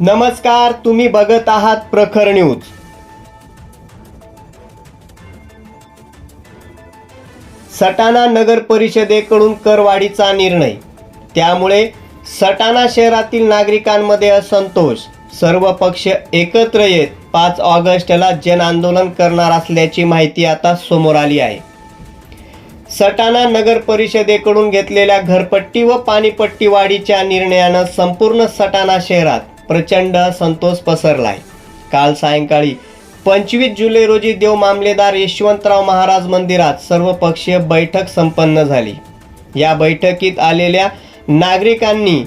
नमस्कार तुम्ही बघत आहात प्रखर न्यूज. सटाणा नगर परिषदेकडून करवाढीचा निर्णय. त्यामुळे सटाणा शहरातील नागरिकांमध्ये असंतोष. सर्व पक्ष एकत्र येत पाच ऑगस्टला जन आंदोलन करणार असल्याची माहिती आता समोर आली आहे. सटाणा नगर परिषदेकडून घेतलेल्या घरपट्टी व पाणीपट्टी वाढीच्या निर्णयानं संपूर्ण सटाणा शहरात प्रचंड संतोष पसरलाय. काल सायंकाळी पंचवीस जुलै रोजी देव मामलेदार यशवंतराव महाराज मंदिरात सर्वपक्षीय बैठक संपन्न झाली. या बैठकीत आलेल्या नागरिकांनी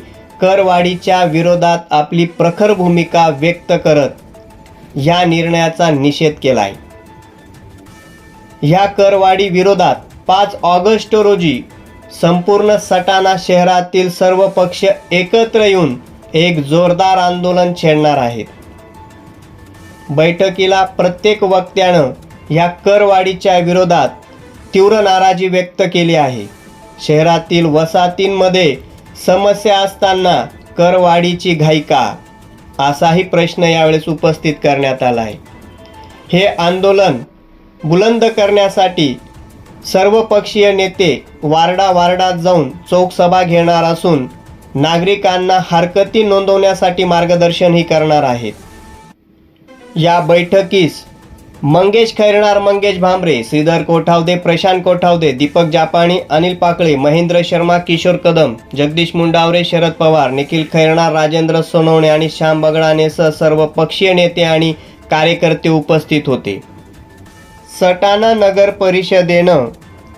करवाढीच्या विरोधात आपली प्रखर भूमिका व्यक्त करत या निर्णयाचा निषेध केलाय. ह्या करवाढी विरोधात पाच ऑगस्ट रोजी संपूर्ण सटाणा शहरातील सर्व पक्ष एकत्र येऊन एक जोरदार आंदोलन छेडणार आहेत. बैठकीला प्रत्येक वक्त्यानं ह्या करवाढीच्या विरोधात तीव्र नाराजी व्यक्त केली आहे. शहरातील वसाहतींमध्ये समस्या असताना करवाढीची घाई का असाही प्रश्न यावेळेस उपस्थित करण्यात आला आहे हे आंदोलन बुलंद करण्यासाठी सर्वपक्षीय नेते वार्डा वार्डात जाऊन चौकसभा घेणार असून नागरिकांना हरकती नोंदवण्यासाठी मार्गदर्शनही करणार आहेत. या बैठकीस मंगेश खैरणार मंगेश भांबरे श्रीधर कोठावदे प्रशांत कोठावदे दीपक जापाणी अनिल पाकळे महेंद्र शर्मा किशोर कदम जगदीश मुंडावरे शरद पवार निखिल खैरणार राजेंद्र सोनवणे आणि श्याम बगडानेसह सर्व पक्षीय नेते आणि कार्यकर्ते उपस्थित होते. सटाणा नगर परिषदेनं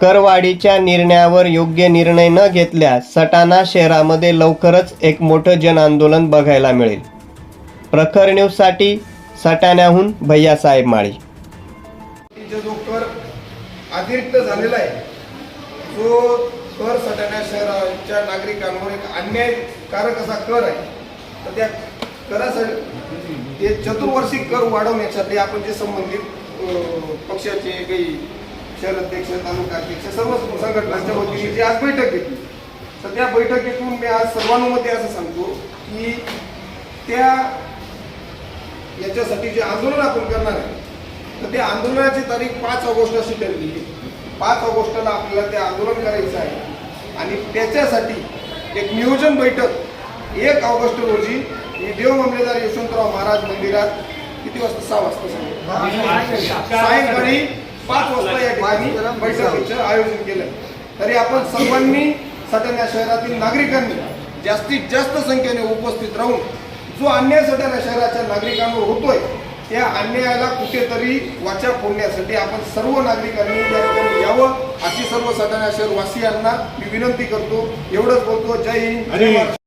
करवाढीच्या निर्णयावर योग्य निर्णय न घेतल्यास सटाणा शहरामध्ये लवकरच एक मोठं जनआंदोलन बघायला मिळेल. प्रखर न्यूजसाठी सटाण्याहून भैयासाहेब माळी. जो कर अतिरिक्त झालेला आहे जो कर सटाणा शहराच्या नागरिकांवर एक अन्यायकारक असा कर आहे. तर त्या करासाठी ते चतुर्वर्षी कर वाढवण्यासाठी आपण जे संबंधित पक्षाचे काही शहर अध्यक्ष तालुका अध्यक्ष सर्व संघटनांच्या वतीने जी आज बैठक घेतली. तर त्या बैठकीतून मी आज सर्वानुमते असं सांगतो की त्या याच्यासाठी जे आंदोलन आपण करणार आहे तर त्या आंदोलनाची तारीख पाच ऑगस्ट अशी ठरली. पाच ऑगस्टला आपल्याला ते आंदोलन करायचं आहे. आणि त्याच्यासाठी एक नियोजन बैठक एक ऑगस्ट रोजी ही देव मामलेदार यशवंतराव महाराज मंदिरात किती वाजता? सहा वाजता. सायंकाळी पाच वाजता या ठिकाणी बैठकीचं आयोजन केलं. तरी आपण सर्वांनी सटाणा शहरातील नागरिकांनी जास्तीत जास्त संख्येने उपस्थित राहून जो अन्याय सटाणा शहराच्या नागरिकांवर होतोय त्या अन्यायाला कुठेतरी वाचा फोडण्यासाठी आपण सर्व नागरिकांनी त्या ठिकाणी यावं अशी सर्व सटाणा शहर वासियांना मी विनंती करतो. एवढंच बोलतो. जय हिंद.